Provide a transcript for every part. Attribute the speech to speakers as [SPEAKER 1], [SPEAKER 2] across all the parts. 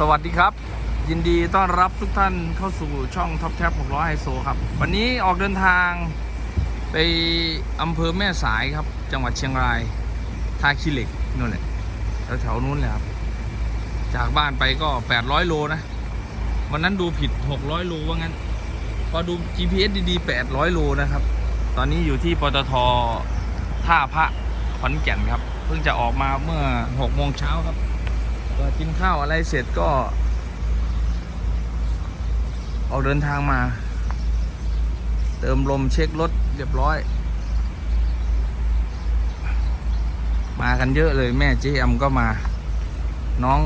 [SPEAKER 1] สวัสดีครับ ยินดีต้อนรับทุกท่านเข้าสู่ช่องท็อปแท็บ600ไฮโซครับ วันนี้ออกเดินทางไปอำเภอแม่สายครับ จังหวัดเชียงรายท่าขี้เหล็กนู่นแหละแถวๆนู้นเลยครับ จากบ้านไปก็ 800 โลนะ วันนั้นดูผิด 600 โลว่างั้น พอดู GPS ดีๆ 800 โลนะครับ ตอนนี้อยู่ที่ปตทท่าพระขอนแก่นครับ เพิ่งจะออกมาเมื่อ6โมงเช้าครับ ก็กินข้าวอะไรเสร็จก็ ออกเดินทางมา เติมลมเช็ครถเรียบร้อย มากันเยอะเลยแม่เจแอมก็มา น้อง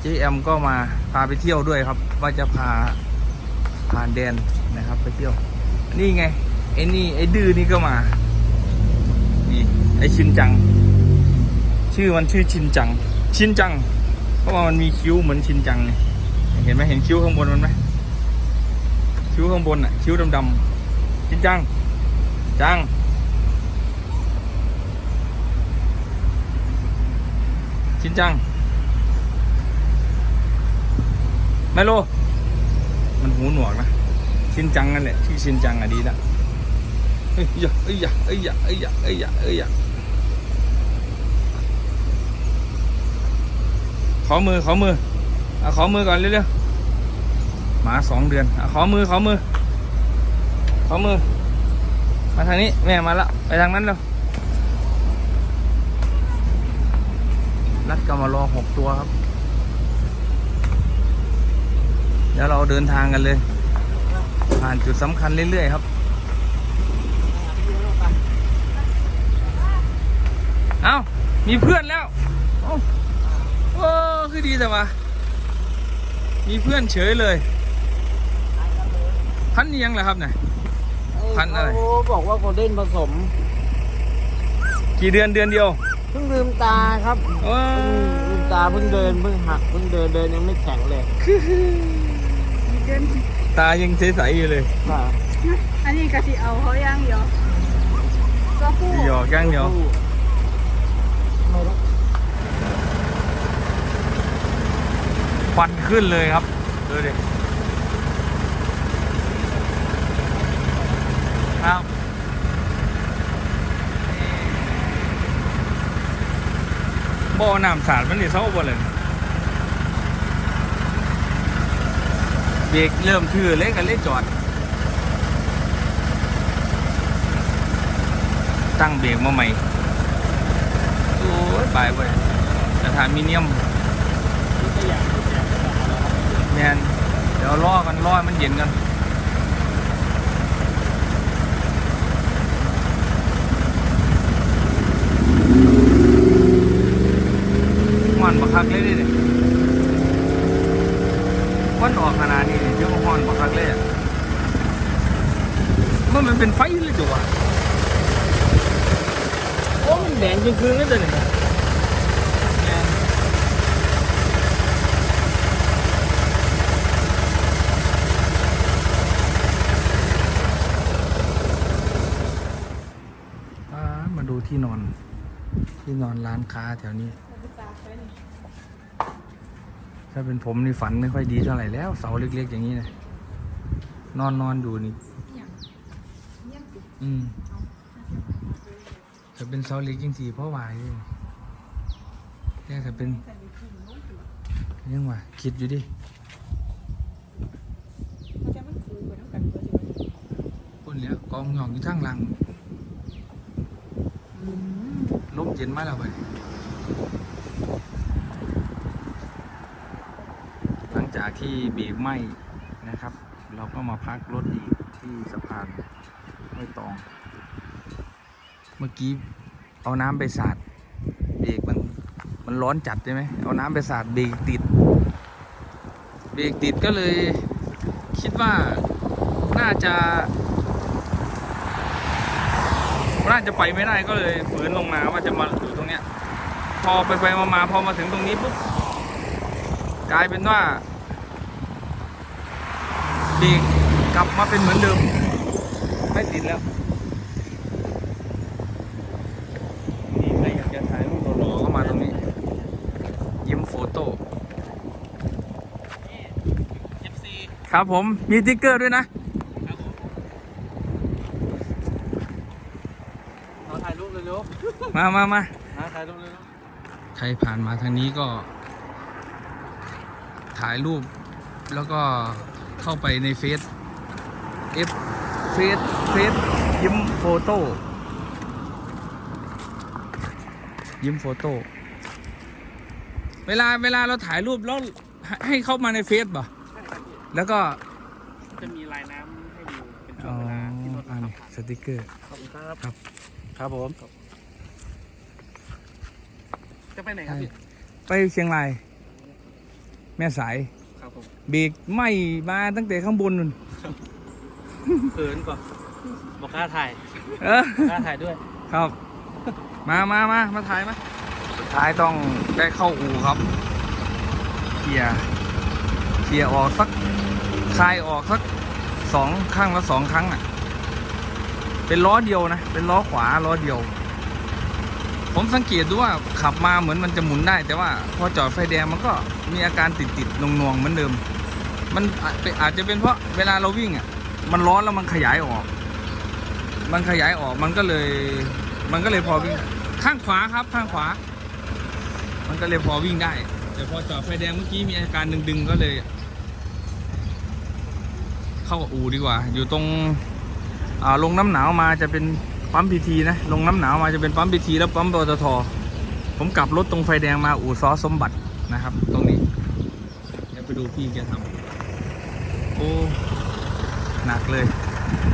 [SPEAKER 1] เจแอมก็มาพาไปเที่ยวด้วยครับ ว่าจะพาผ่านแดนนะครับไปเที่ยว นี่ไงไอ้นี่ไอ้ดื้อนี่ก็มา นี่ไอ้ชินจัง ชื่อมันชื่อชินจัง ชินจัง เพราะว่ามันมีคิ้วเหมือนชินจังเห็นไหมเห็นคิ้วข้างบนมันไหมคิ้วข้างบนอะคิ้วดำๆชินจัง จังชินจังไมโล มันหูหนวกนะ ชินจังนั่นแหละที่ชินจังอะดีละเอ้ยยะเอ้ยยะเอ้ยยะเอ้ยยะเอ้ยยะเอ้ยยะ อมือขอมือเอาขอมือก่อนเร็วๆหมาสองเดือนเอาขอมือขอมือขอมือ มาทางนี้แม่มาละไปทางนั้นแล้วรัดก็มารอหกตัวครับ เดี๋ยวเราเดินทางกันเลย ผ่านจุดสำคัญเรื่อยๆครับเอ้ามีเพื่อนแล้ว โอ้คือดีแต่ว่ามีเพื่อนเฉยเลย พันนี้ยังเหรอครับเนี่ยพันอะไร
[SPEAKER 2] เขาบอกว่าโกลเด้นผสม
[SPEAKER 1] กี่เดือนเดือนเดียว
[SPEAKER 2] เพิ่งลืมตาครับ
[SPEAKER 1] โอ้
[SPEAKER 2] เพิ่งลืมตาเพิ่งเดินเพิ่งหักเพิ่งเดินเดินยังไม่แข็งเลย
[SPEAKER 1] ตายังใสๆอยู่เลย
[SPEAKER 2] ค่ะ
[SPEAKER 3] อันนี้กะสิเอาเขาย่างเดียวก็คู่
[SPEAKER 1] หยอกย่างเดียว
[SPEAKER 2] ไม่รู้
[SPEAKER 1] ควันขึ้นเลยครับดูดิครับบ่อน้ำสาดมันนี่เศร้าบ่เลยเบรกเริ่มทื่อเล็กกันเล็กจอด ตั้งเบรกมาใหม่ โอ้ยไปเว้ยสถานมิเนียม นเดี๋ยวรอกันรอมันเย็นกันมันบักคักเลยดิเนี่ยควันออกขนาดนี้เดี๋ยวมันฮ้อนบักคักเลยอะมันมันเป็นไฟเลยจังวะโอ้มันแดงจริงคืนเลยตัวเนี่ยแม่น อ่ามา ดูที่นอน ที่นอนร้านค้าแถวนี้ ถ้าเป็นผมนี่ฝันไม่ค่อยดีเท่าไหร่แล้ว เสาเล็กๆอย่างนี้นะนอนนอนดูนี่อืมถ้าเป็นเสาเล็กจริงสีเพราะวายเลยแค่ถ้าเป็นยังว่าคิดอยู่ดิคนเนี้ยกองหยองอยู่ทั้งหลังล มเย็นมาแล้วไปหลังจากที่เบรกไหมนะครับ เราก็มาพักรถอีกที่สะพานห้วยตอง เมื่อกี้เอาน้ำไปสาดเบรกมันมันร้อนจัดใช่ไหมเอาน้ำไปสาดเบรกติด เบรกติดก็เลยคิดว่าน่าจะ น่าจะไปไม่ได้ก็เลยฝืนลงมาว่าจะมาอยู่ตรงเนี้ย พอไปไปมามาพอมาถึงตรงนี้ปุ๊บกลายเป็นว่าเบรกกลับมาเป็นเหมือนเดิม ไม่ติดแล้วนี่ใครอยากจะถ่ายรูปหล่อๆก็มาตรงนี้ ยิ้มโฟโต้ครับผมมีติ๊กเกอร์ด้วยนะ
[SPEAKER 2] เราถ่ายรูปเลยลูก
[SPEAKER 1] มามามา
[SPEAKER 2] นะถ่ายรูปเลยลูก
[SPEAKER 1] ใครผ่านมาทางนี้ก็ ถ่ายรูป แล้วก็เข้าไปในเฟซเอฟเฟซเฟซยิ้มโฟโต้ยิ้มโฟโต้เวลาเวลาเราถ่ายรูปแล้วให้ให้เข้ามาในเฟซบ่แล้วก็
[SPEAKER 2] จะมีลายน้ำให้ดูเป็นช่ว
[SPEAKER 1] อ๋
[SPEAKER 2] ง
[SPEAKER 1] อ
[SPEAKER 2] เวลาที่รถ
[SPEAKER 1] อั
[SPEAKER 2] ขั
[SPEAKER 1] น
[SPEAKER 2] บ
[SPEAKER 1] นี้
[SPEAKER 2] ผ่าน
[SPEAKER 1] สติกเกอร์
[SPEAKER 2] ขอบคุณครับ
[SPEAKER 1] ครับ
[SPEAKER 2] ครับผม จะไปไหนครับพี่
[SPEAKER 1] ไปเชียงราย แม่สาย
[SPEAKER 2] ครับผม
[SPEAKER 1] เบรกไหม่มาตั้งแต่ข้างบนนู่น
[SPEAKER 2] เขินก่อนบอกกล้าถ่าย
[SPEAKER 1] เออก
[SPEAKER 2] ล้าถ่ายด้วย
[SPEAKER 1] ครับ มามามามาถ่ายมาสุดท้ายต้องได้เข้าอู่ครับเคลียร์เคลียร์ออกสักคลายออกสักสองข้างละสองครั้งอะ เป็นล้อเดียวนะ เป็นล้อขวาล้อเดียว ผมสังเกตดูว่าขับมาเหมือนมันจะหมุนได้ แต่ว่าพอจอดไฟแดงมันก็มีอาการติดติดๆนวงเหมือนเดิม มันอาจอาจจะเป็นเพราะเวลาเราวิ่งอะ มันร้อนแล้วมันขยายออก มันขยายออกมันก็เลย มันก็เลยพอวิ่งข้างขวาครับข้างขวา มันก็เลยพอวิ่งได้ แต่พอจอดไฟแดงเมื่อกี้มีอาการดึงๆก็เลย เข้าอู่ดีกว่า อยู่ตรง ลงน้ำหนาวมาจะเป็นปั๊มพีทีนะลงน้ำหนาวมาจะเป็นปั๊มพีทีแล้วปั๊มปตทผมกลับรถตรงไฟแดงมาอู่ซอสมบัตินะครับ ตรงนี้เดี๋ยวไปดูพี่แกทำโอ้หนักเลย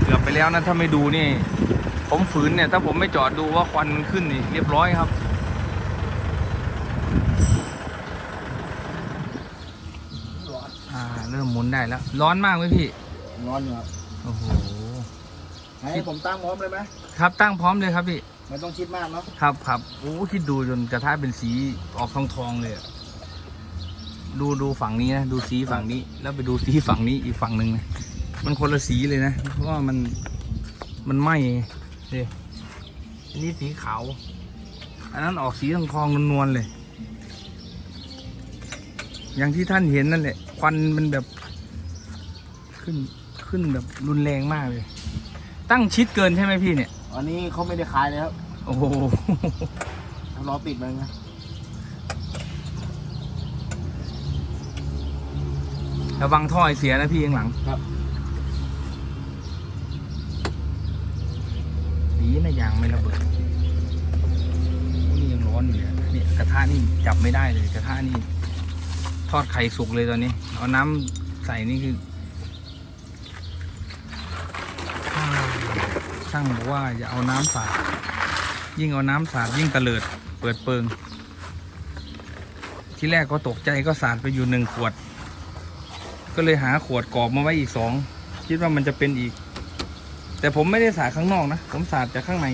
[SPEAKER 1] เกือบไปแล้วนะถ้าไม่ดูนี่ ผมฝืนเนี่ย ถ้าผมไม่จอดดูว่าควันมันขึ้นนี่เรียบร้อยครับอ่าเริ่มหมุนได้แล้ว ร้อนมากไหมพี่
[SPEAKER 2] ร้อนอยู่ครับ
[SPEAKER 1] โอ้โห
[SPEAKER 2] ให้ผมตั้งพร้อมเลยไหม
[SPEAKER 1] ครับตั้งพร้อมเลยครับพี่
[SPEAKER 2] ไม่ต้องคิดมากเนาะ
[SPEAKER 1] ครับครับโอ้คิดดูจนกระทะเป็นสีออกทองทองๆเลยอะดูดูฝั่งนี้นะดูสีฝั่งนี้ แล้วไปดูสีฝั่งนี้อีกฝั่งหนึ่งนะมันคนละสีเลยนะเพราะว่ามันมันไหม้ไงนี่อันนี้สีขาวอันนั้นออกสีทองทองๆนวลๆเลย อย่างที่ท่านเห็นนั่นแหละควันมันแบบ ขึ้นขึ้นแบบรุนแรงมากเลย ตั้งชิดเกินใช่ไหมพี่เนี่ย
[SPEAKER 2] อันนี้เขาไม่ได้ขายเลยครับ
[SPEAKER 1] โอ้โห
[SPEAKER 2] รอปิดมันไง
[SPEAKER 1] ระวังท่อไอเสียนะพี่ข้างหลัง
[SPEAKER 2] ครับ
[SPEAKER 1] ดีนะยางไม่ระเบิด นี่ยังร้อนอยู่เลยอะนี่กระทะนี่จับไม่ได้เลยกระทะนี่ ทอดไข่สุกเลยตอนนี้ เอาน้ำใส่นี่คืออ่า ช่างบอกว่าอย่าเอาน้ำสาดยิ่งเอาน้ำสาดยิ่งตะเลิดเปิดเปิง ที่แรกก็ตกใจก็สาดไปอยู่หนึ่งขวด ก็เลยหาขวดกรอบมาไว้อีกสองคิดว่ามันจะเป็นอีก แต่ผมไม่ได้สาดข้างนอกนะผมสาดจากข้างใน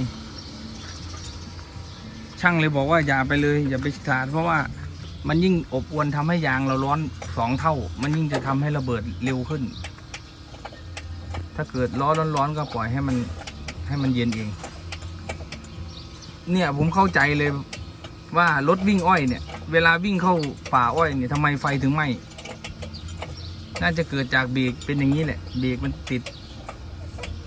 [SPEAKER 1] ช่างเลยบอกว่าอย่าไปเลย อย่าไปสาดเพราะว่ามันยิ่งอบอวนทำให้ยางเราร้อนสองเท่า มันยิ่งจะทำให้ระเบิดเร็วขึ้น ถ้าเกิดร้อร้อนๆก็ปล่อยให้มัน ให้มันเย็นเอง เนี่ยผมเข้าใจเลยว่ารถวิ่งอ้อยเนี่ย เวลาวิ่งเข้าป่าอ้อยเนี่ยทำไมไฟถึงไหม้น่าจะเกิดจากเบรกเป็นอย่างนี้แหละเบรกมันติด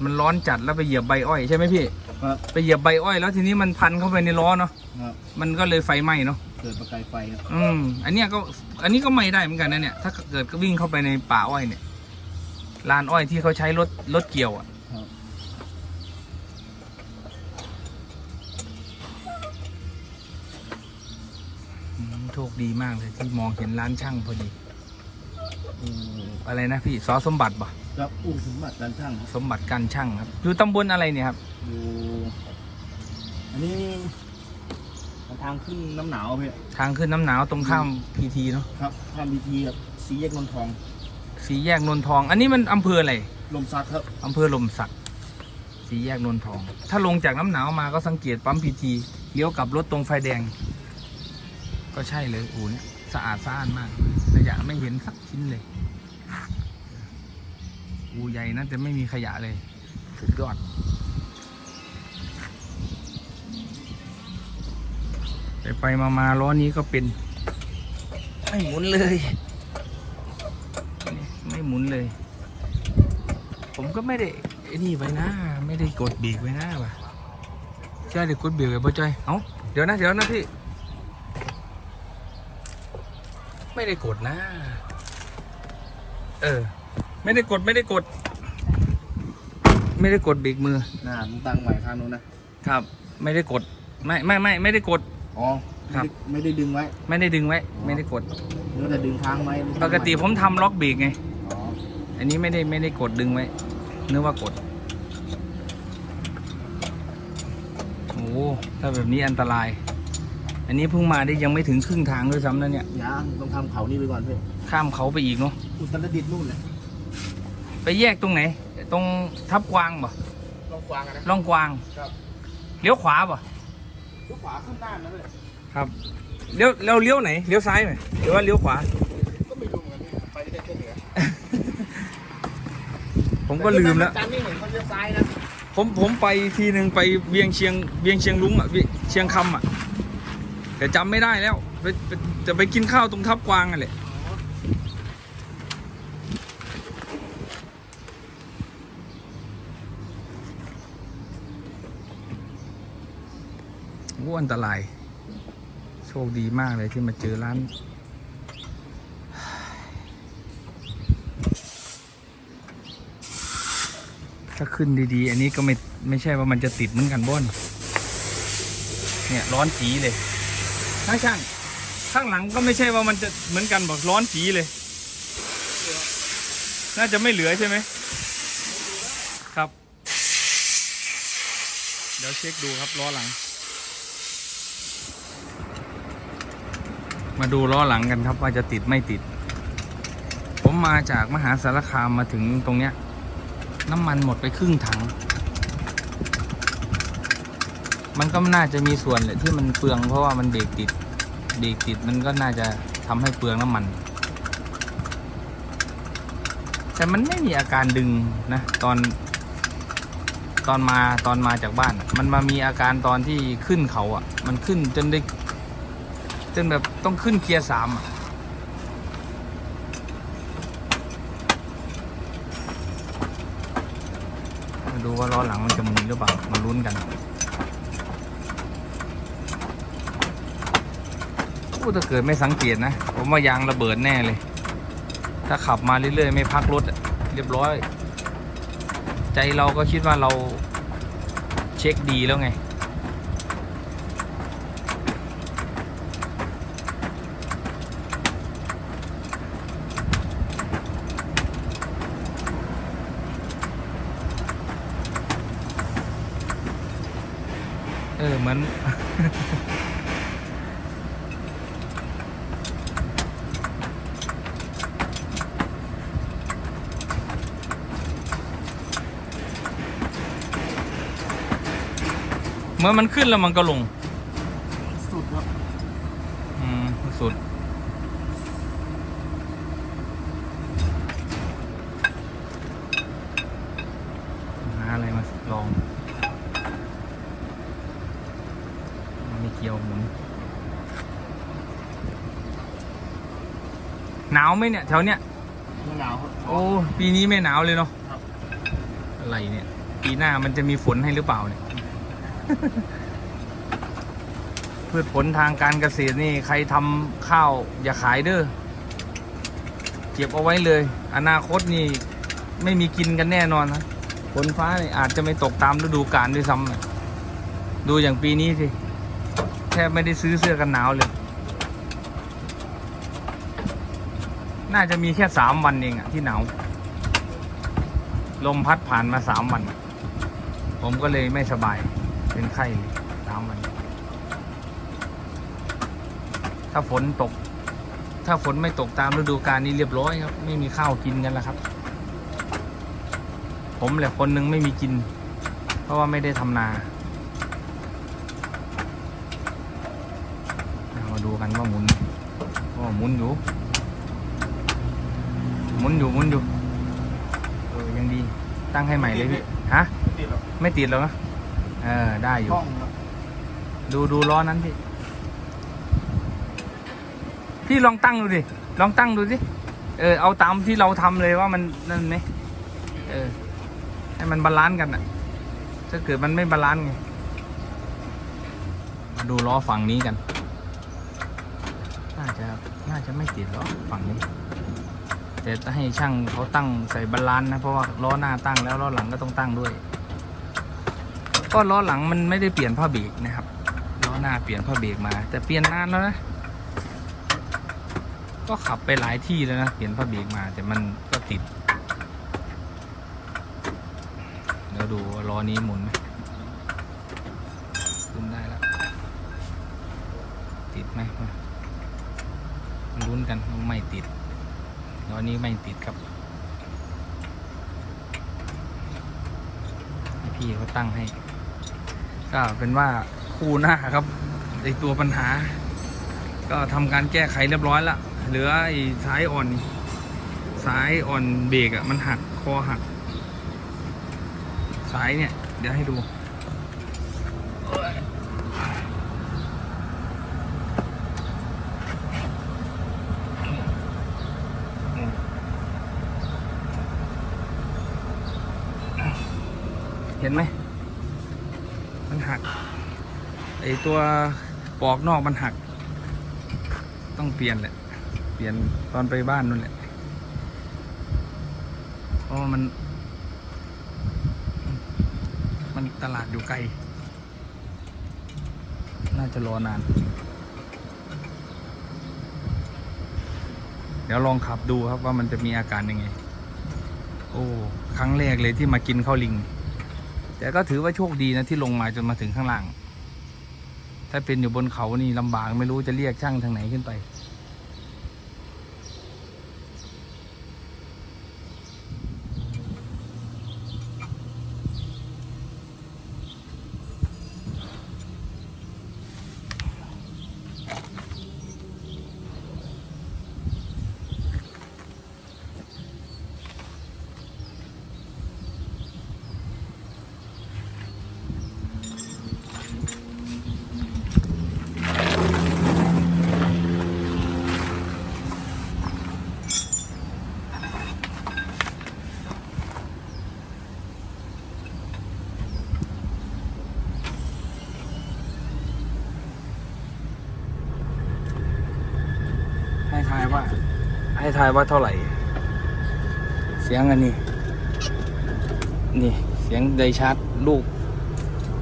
[SPEAKER 1] มันร้อนจัดแล้วไปเหยียบใบอ้อยใช่ไหมพี่
[SPEAKER 2] ครับ
[SPEAKER 1] ไปเหยียบใบอ้อยแล้วทีนี้มันพันเข้าไปในล้อเนาะ
[SPEAKER 2] ครับ
[SPEAKER 1] มันก็เลยไฟไหม้เนาะ
[SPEAKER 2] เกิดประกายไฟครับ
[SPEAKER 1] อืมอันเนี้ยก็อันนี้ก็ไหม้ได้เหมือนกันนะเนี่ย ถ้าเกิดก็วิ่งเข้าไปในป่าอ้อยเนี่ยลานอ้อยที่เขาใช้รถรถเกี่ยวอะ ชคดีมากเลยที่มองเห็นร้านช่างพอดี
[SPEAKER 2] อืม
[SPEAKER 1] อะไรนะพี่ซอสมบัติปะ
[SPEAKER 2] ครับอู้สมบัติการช่างครับ
[SPEAKER 1] สมบัติการช่างครับอยู่ตำบลอะไรเนี่ยครับ
[SPEAKER 2] อยู่อันนี้ทางขึ้นน้ำหนาวพี่
[SPEAKER 1] ทางขึ้นน้ำหนาวตรงข้ามพีทีเนาะ
[SPEAKER 2] ครับข้ามพีทีครับสีแยกนนทอง
[SPEAKER 1] สีแยกนนทอง อันนี้มันอำเภออะไร
[SPEAKER 2] ลมซักครับ
[SPEAKER 1] อำเภอลมสักสีแยกนนทอง ถ้าลงจากน้ำหนาวมาก็สังเกตปั๊มพีทีเลี้ยวกลับรถตรงไฟแดง ก็ใช่เลยอูเนี่ยสะอาดสะอ้านมากขยะไม่เห็นสักชิ้นเลย อูใหญ่นะแต่ไม่มีขยะเลย สุดยอด ไปไปมามาล้อนี้ก็เป็น ไม่หมุนเลย ไม่หมุนเลย ผมก็ไม่ได้ไอ้นี่ไว้นะ ไม่ได้กดเบรกไว้นะว่ะใช่เดี๋ยวกดเบรกไว้บ่จอย เอ้า เดี๋ยวนะ เดี๋ยวนะพี่ ไม่ได้กดนะ เออ ไม่ได้กดไม่ได้กด ไม่ได้กดเบรกมือ
[SPEAKER 2] น่ามึงตั้งใหม่ข้างนู้นนะ ครับ
[SPEAKER 1] ไม่ได้กด ไม่ไม่ไม่ไม่ได้กด
[SPEAKER 2] อ๋อ
[SPEAKER 1] ครับ
[SPEAKER 2] ไม่ได้ดึงไว้
[SPEAKER 1] ไม่ได้ดึงไว้ ไม่ได้กด
[SPEAKER 2] นึกว่าจะดึงค้างไว้
[SPEAKER 1] ปกติผมทำล็อกเบรกไง
[SPEAKER 2] อ๋อ
[SPEAKER 1] อันนี้ไม่ได้ไม่ได้กดดึงไว้ นึกว่ากด โอ้โหถ้าแบบนี้อันตราย อันนี้เพิ่งมาได้ยังไม่ถึงครึ่งทางด้วยซ้ำนะเนี่ย
[SPEAKER 2] ยังต้องทำเขานี่ไปก่อนเพื่อน
[SPEAKER 1] ข้ามเขาไปอีกเนาะ
[SPEAKER 2] อุตรดิตถ์นู่นเลย
[SPEAKER 1] ไปแยกตรงไหน ตรงทับกวางป่ะ
[SPEAKER 2] ลองกวางกันนะ
[SPEAKER 1] ล่องกวาง
[SPEAKER 2] ครับ
[SPEAKER 1] เลี้ยวขวาป่ะ
[SPEAKER 2] ลูกขวาขึ้นหน้านะเพื่อน
[SPEAKER 1] ครับเลี้ยวเราเลี้ยวไหนเลี้ยวซ้ายไหมหรือว่าเลี้ยวขวา
[SPEAKER 2] ก็ไม่รู้เหมือนกันพี่ไปได้แค่เหนือ
[SPEAKER 1] ผมก็ลืมแล้ว
[SPEAKER 2] จันนี่เห็นเขาเลี้ยวซ้ายนะ
[SPEAKER 1] ผมผมไปทีหนึ่งไปเวียงเชียงเวียงเชียงลุงอะเวียเชียงคำอะ แต่จำไม่ได้แล้วไปไปจะไปกินข้าวตรงทับกวางอะแหละโอ้อันตราย โชคดีมากเลยที่มาเจอร้าน ถ้าขึ้นดีๆ อันนี้ก็ไม่ไม่ใช่ว่ามันจะติดเหมือนกันบ้นเนี่ย ร้อนจีเลย ข้างช่างข้างหลังก็ไม่ใช่ว่ามันจะเหมือนกันบอกร้อนจีเลย น่าจะไม่เหลือใช่ไหมครับ เดี๋ยวเช็คดูครับล้อหลัง มาดูล้อหลังกันครับว่าจะติดไม่ติด ผมมาจากมหาสารคามมาถึงตรงเนี้ย น้ำมันหมดไปครึ่งถัง มันก็น่าจะมีส่วนแหละที่มันเปลืองเพราะว่ามันเบรกติดเบรกติดมันก็น่าจะทำให้เปลืองน้ำมัน แต่มันไม่มีอาการดึงนะตอน ตอนมาตอนมาจากบ้าน มันมามีอาการตอนที่ขึ้นเขาอะ มันขึ้นจนได้จนแบบต้องขึ้นเกียร์สามอะดูว่าล้อหลังมันจะหมุนหรือเปล่ามาลุ้นกัน ถ้าเกิดไม่สังเกตนะ ผมว่ายางระเบิดแน่เลย ถ้าขับมาเรื่อยๆ ไม่พักรถเรียบร้อย ใจเราก็คิดว่าเราเช็คดีแล้วไง เออเหมือน มื่อมันขึ้นแล้วมันก็ลง
[SPEAKER 2] สุดครับ
[SPEAKER 1] อืมสุด หาอะไรมาลองไม่เกี่ยวหมุน หนาวไหมเนี่ยแถวเนี้ย
[SPEAKER 2] มะนาวครับ
[SPEAKER 1] โอ้ ปีนี้ไม่หนาวเลยเนาะ
[SPEAKER 2] ครับ
[SPEAKER 1] อะไรเนี่ย ปีหน้ามันจะมีฝนให้หรือเปล่าเนี่ย พืชผลทางการเกษตรนี่ใครทำข้าวอย่าขายเด้อเก็บเอาไว้เลย อนาคตนี่ไม่มีกินกันแน่นอนนะฝนฟ้านี่อาจจะไม่ตกตามฤดูกาลด้วยซ้ำดูอย่างปีนี้สิแทบไม่ได้ซื้อเสื้อกันหนาวเลย น่าจะมีแค่สามวันเองอะที่หนาว ลมพัดผ่านมาสามวัน ผมก็เลยไม่สบาย เป็นไข้เลยสามวัน ถ้าฝนตก ถ้าฝนไม่ตกตามฤดูกาลนี้เรียบร้อยครับ ไม่มีข้าวกินกันแล้วครับ ผมแหละคนหนึงไม่มีกิน เพราะว่าไม่ได้ทำนาเอามาดูกันว่าหมุนว่าหมุนอยู่ หมุนอยู่หมุนอยู่ เออยังดี ตั้งให้ใหม่เลยพี่ ฮะ
[SPEAKER 2] ติดหรอ
[SPEAKER 1] ไม่ติดแล้วนะ เออ ได้อยู่
[SPEAKER 2] ห้องครับ
[SPEAKER 1] ดูดูล้อนั้นพี่ พี่ลองตั้งดูดิ ลองตั้งดูสิ เออ เอาตามที่เราทำเลยว่ามันนั่นไหมเออ ให้มันบาลานซ์กันอะ ถ้าเกิดมันไม่บาลานซ์ไง มาดูล้อฝั่งนี้กัน น่าจะ น่าจะไม่ติดล้อฝั่งนี้ แต่ให้ช่างเขาตั้งใส่บาลานซ์นะ เพราะว่าล้อหน้าตั้งแล้วล้อหลังก็ต้องตั้งด้วย ก็ล้อหลังมันไม่ได้เปลี่ยนผ้าเบรกนะครับล้อหน้าเปลี่ยนผ้าเบรกมา แต่เปลี่ยนนานแล้วนะก็ขับไปหลายที่แล้วนะเปลี่ยนผ้าเบรกมาแต่มันก็ติดเดี๋ยวดูล้อนี้หมุนไหมขึ้นได้แล้วติดไหมลุ้นกันไม่ติดล้อนี้ไม่ติดครับพี่เขาตั้งให้ ก็เป็นว่าคู่หน้าครับไอตัวปัญหา ก็ทำการแก้ไขเรียบร้อยละเหลือไอสายอ่อนสายอ่อนเบรกอะมันหักคอหัก สายเนี่ย เดี๋ยวให้ดูเห็นไหม มันหัก ไอตัวปอกนอกมันหัก ต้องเปลี่ยนแหละ เปลี่ยนตอนไปบ้านนู่นแหละ เพราะมัน มันตลาดอยู่ไกล น่าจะรอนาน เดี๋ยวลองขับดูครับว่ามันจะมีอาการยังไง โอ้ ครั้งแรกเลยที่มากินข้าวลิง แต่ก็ถือว่าโชคดีนะที่ลงมาจนมาถึงข้างล่าง ถ้าเป็นอยู่บนเขานี่ลำบากไม่รู้จะเรียกช่างทางไหนขึ้นไป ทายว่าเท่าไหร่ เสียงอันนี้ นี่เสียงไดชาร์จลูก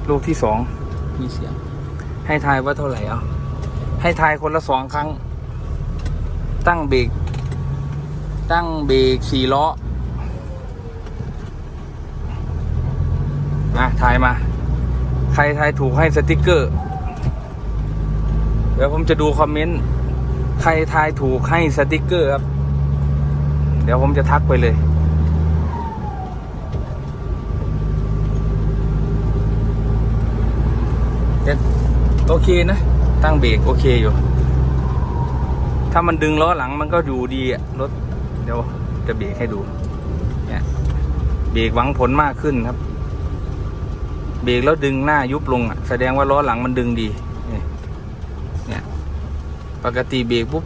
[SPEAKER 1] ลูกที่สองมีเสียง ให้ทายว่าเท่าไหร่เอาให้ทายคนละสองครั้ง ตั้งเบรกตั้งเบรกสี่ล้อมาทายมา ใครทายถูกให้สติกเกอร์ เดี๋ยวผมจะดูคอมเมนต์ ใครทายถูกให้สติกเกอร์ครับ เดี๋ยวผมจะทักไปเลยเด็ดโอเคนะ ตั้งเบรกโอเคอยู่ ถ้ามันดึงล้อหลังมันก็อยู่ดีอะรถ เดี๋ยวจะเบรกให้ดูเนี่ยเบรกหวังผลมากขึ้นครับ เบรกแล้วดึงหน้ายุบลงอะแสดงว่าล้อหลังมันดึงดีนี่เนี่ยปกติเบรกปุ๊บ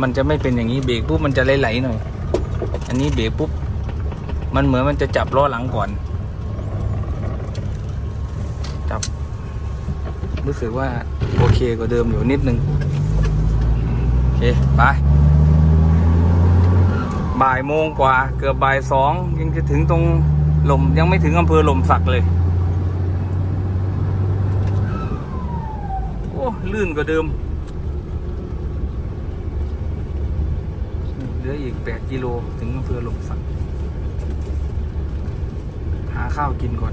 [SPEAKER 1] มันจะไม่เป็นอย่างนี้เบรกปุ๊บมันจะไหลๆหน่อย อันนี้เบรกปุ๊บ มันเหมือนมันจะจับล้อหลังก่อน จับ รู้สึกว่าโอเคกว่าเดิมอยู่นิดนึง โอเค ไป บ่ายโมงกว่าเกือบบ่ายสองยังจะถึงตรงลมยังไม่ถึงอำเภอลมสักเลยโอ้ลื่นกว่าเดิม เห ลืออีก8กิโลถึงอำเภอหลมสักหาข้าวกินก่อน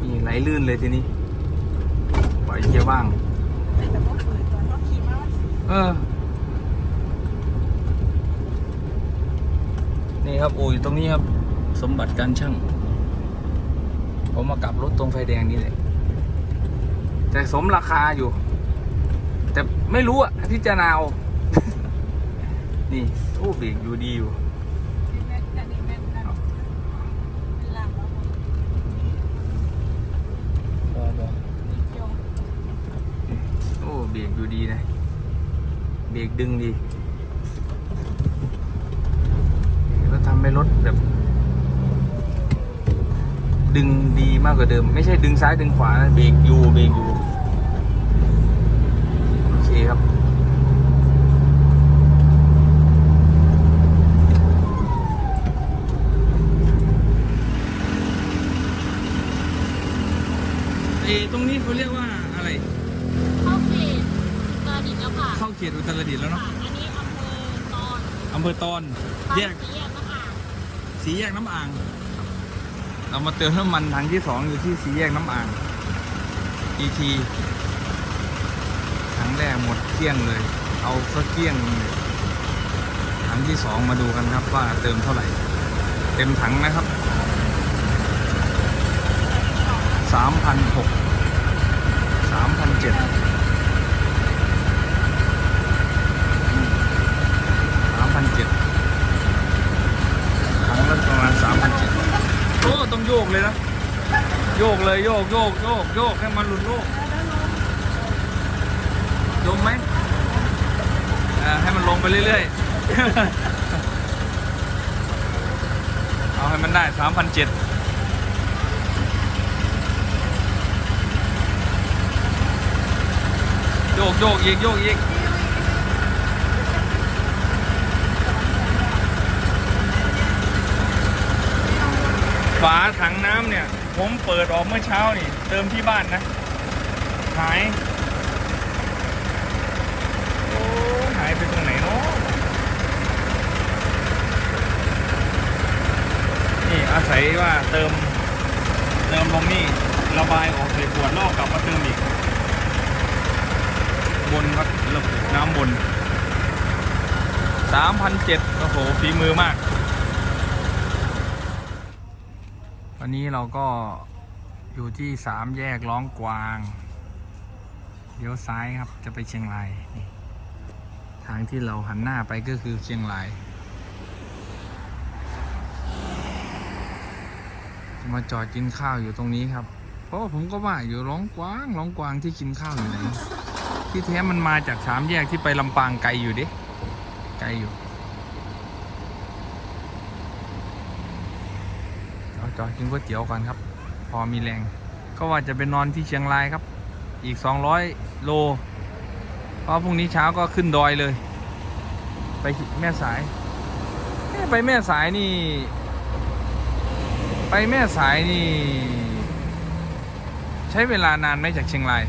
[SPEAKER 1] นี่ไหลลื่นเลยทีนี้ปล่อยเกียร์ว่าง
[SPEAKER 3] แต่ว่าฝืนตอนเขาขี่มา
[SPEAKER 1] เออ นี่ครับอูอยู่ตรงนี้ครับ สมบัติการช่างผมมากลับรถตรงไฟแดงนี่เลยแต่สมราคาอยู่ แต่ไม่รู้อะพิจารณาเอานี่โอ้เบรกอยู่ดีอยู่
[SPEAKER 3] แม่นอันนี้แม่นนั่นเป็นหลังแล้วมันเกี่ยว
[SPEAKER 1] โอ้เบรกอยู่ดีนะเบรกดึงดีเราทำให้รถแบบ ดึงดีมากกว่าเดิม ไม่ใช่ดึงซ้ายดึงขวานะเบรกอยู่เบรกอยู่ โอเคครับ เอ ตรงนี้เขาเรียกว่าอะไร
[SPEAKER 4] เข้าเขตกระดิ่งแล้วค่ะ
[SPEAKER 1] เข้าเขตอุตรดิตถ์แล้วเนาะ
[SPEAKER 4] ค่ะอันนี้อำเภอตอน
[SPEAKER 1] อำเภอตอน
[SPEAKER 4] บาง
[SPEAKER 1] แยก
[SPEAKER 4] สีแยกนะคะ
[SPEAKER 1] สีแยกน้ำอ่าง เรามาเติมน้ำมันถังที่สองอยู่ที่สีแยกน้ำอ่าง ET ถังแรกหมดเกลี้ยงเลย เอาสักเกลี้ยงเลยถังที่สองมาดูกันครับว่าเติมเท่าไหร่ เต็มถังนะครับสามพันหกสามพัน เจ็ดสามพันเจ็ดครั้งละประมาณสามพันเจ็ดโอ้ต้องโยกเลยนะ โยกเลยโยกโยกโยกโยกให้มันหลุดโลกลงไหมให้มันลงไปเรื่อยๆ เอาให้มันได้สามพันเจ็ด โยกโยกอีกโยกอีกฝาถังน้ำเนี่ย ผมเปิดออกเมื่อเช้านี่ เติมที่บ้านนะ หาย โอ้ หายไปตรงไหนเนาะนี่อาศัยว่าเติม เติมลงนี่ ระบายออกใส่ขวดลอกกลับมาเติมอีก บนครับระบบน้ำบนสามพันเจ็ดโอ้โหฝีมือมาก วันนี้เราก็อยู่ที่สามแยกร้องกวางเลี้ยวซ้ายครับจะไปเชียงรายนี่ทางที่เราหันหน้าไปก็คือเชียงรายมาจอดกินข้าวอยู่ตรงนี้ครับ เพราะผมก็ว่าอยู่ร้องกวางร้องกวางที่กินข้าวอยู่ไหน ที่แท้มันมาจากสามแยกที่ไปลำปางไกลอยู่ดิ ไกลอยู่เราจอดกินก๋วยเตี๋ยวก่อนครับ พอมีแรง ก็ว่าจะไปนอนที่เชียงรายครับ อีก 200 โล เพราะพรุ่งนี้เช้าก็ขึ้นดอยเลย ไปแม่สาย ไปแม่สายนี่ ไปแม่สายนี่ ใช้เวลานานไหมจากเชียงราย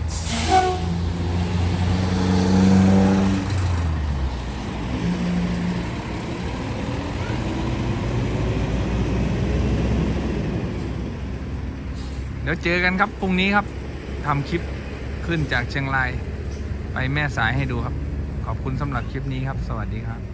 [SPEAKER 1] ดี๋ยวเจอกันครับพรุ่งนี้ครับทำคลิปขึ้นจากเชียงราย ไปแม่สายให้ดูครับ ขอบคุณสำหรับคลิปนี้ครับ สวัสดีครับ